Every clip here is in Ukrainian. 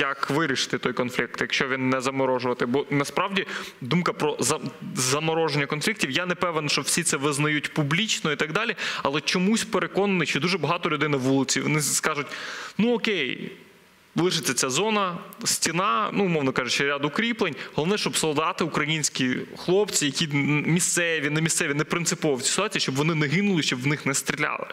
як вирішити той конфлікт, якщо він не заморожувати. Бо насправді думка про замороження конфліктів, я не певен, що всі це визнають публічно і так далі. Але чомусь переконаний, що дуже багато людей на вулиці вони скажуть: ну окей. Лишиться ця зона, стіна, ну, умовно кажучи, ряд укріплень. Головне, щоб солдати, українські хлопці, які місцеві, не місцеві, не принципово в цій ситуації, щоб вони не гинули, щоб в них не стріляли.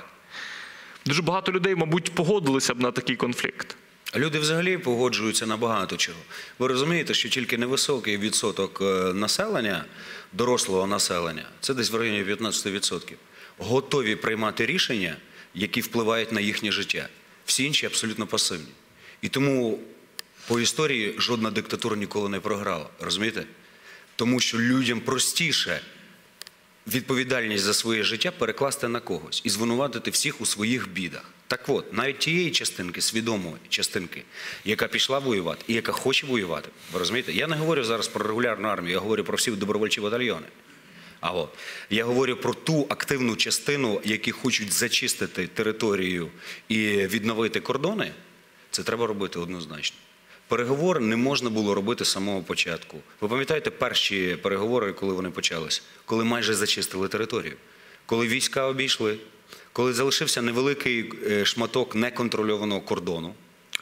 Дуже багато людей, мабуть, погодилися б на такий конфлікт. Люди взагалі погоджуються на багато чого. Ви розумієте, що тільки невисокий відсоток е, населення, дорослого населення, це десь в районі 15%, готові приймати рішення, які впливають на їхнє життя. Всі інші абсолютно пасивні. І тому по історії жодна диктатура ніколи не програла. Розумієте? Тому що людям простіше відповідальність за своє життя перекласти на когось і звинуватити всіх у своїх бідах. Так от, навіть тієї частинки, свідомої частинки, яка пішла воювати і яка хоче воювати. Ви розумієте? Я не говорю зараз про регулярну армію, я говорю про всі добровольчі батальйони. А от я говорю про ту активну частину, які хочуть зачистити територію і відновити кордони. Це треба робити однозначно. Переговори не можна було робити з самого початку. Ви пам'ятаєте перші переговори, коли вони почалися? Коли майже зачистили територію, коли війська обійшли, коли залишився невеликий е, шматок неконтрольованого кордону.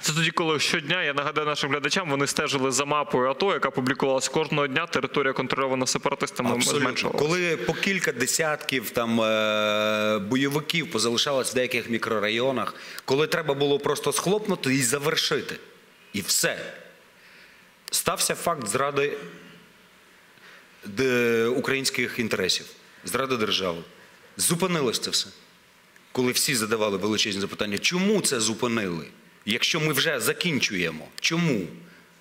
Це тоді, коли щодня, я нагадаю нашим глядачам, вони стежили за мапою АТО, яка публікувалась кожного дня. Територія контрольована сепаратистами зменшувалася. Коли по кілька десятків там е, бойовиків позалишалось в деяких мікрорайонах, коли треба було просто схлопнути і завершити. І все. Стався факт зради українських інтересів, зради держави. Зупинилось це все. Коли всі задавали величезні запитання, чому це зупинили? Якщо ми вже закінчуємо, чому?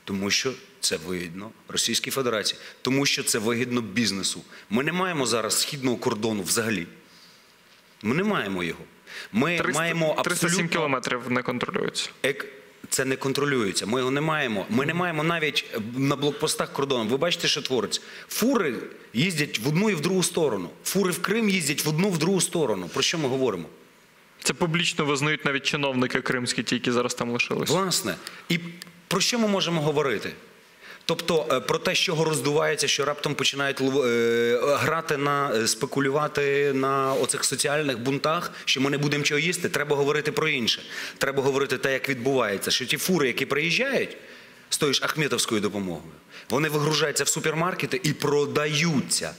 Тому що це вигідно Російській Федерації, тому що це вигідно бізнесу. Ми не маємо зараз східного кордону взагалі. Ми не маємо його. Ми 300, маємо 307 абсолютно кілометрів не контролюється. Ек- Це не контролюється. Ми його не маємо. Ми не маємо навіть на блокпостах кордону. Ви бачите, що твориться. Фури їздять в одну і в другу сторону. Фури в Крим їздять в одну в другу сторону. Про що ми говоримо? Це публічно визнають навіть чиновники кримські, ті, які зараз там лишились. Власне, і про що ми можемо говорити? Тобто е, про те, що роздувається, що раптом починають е, грати на е, спекулювати на оцих соціальних бунтах, що ми не будемо чого їсти. Треба говорити про інше. Треба говорити те, як відбувається. Що ті фури, які приїжджають з тою ж Ахметовською допомогою, вони вигружаються в супермаркети і продаються.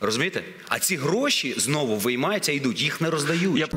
Розумієте? А ці гроші знову виймаються і йдуть, їх не роздають.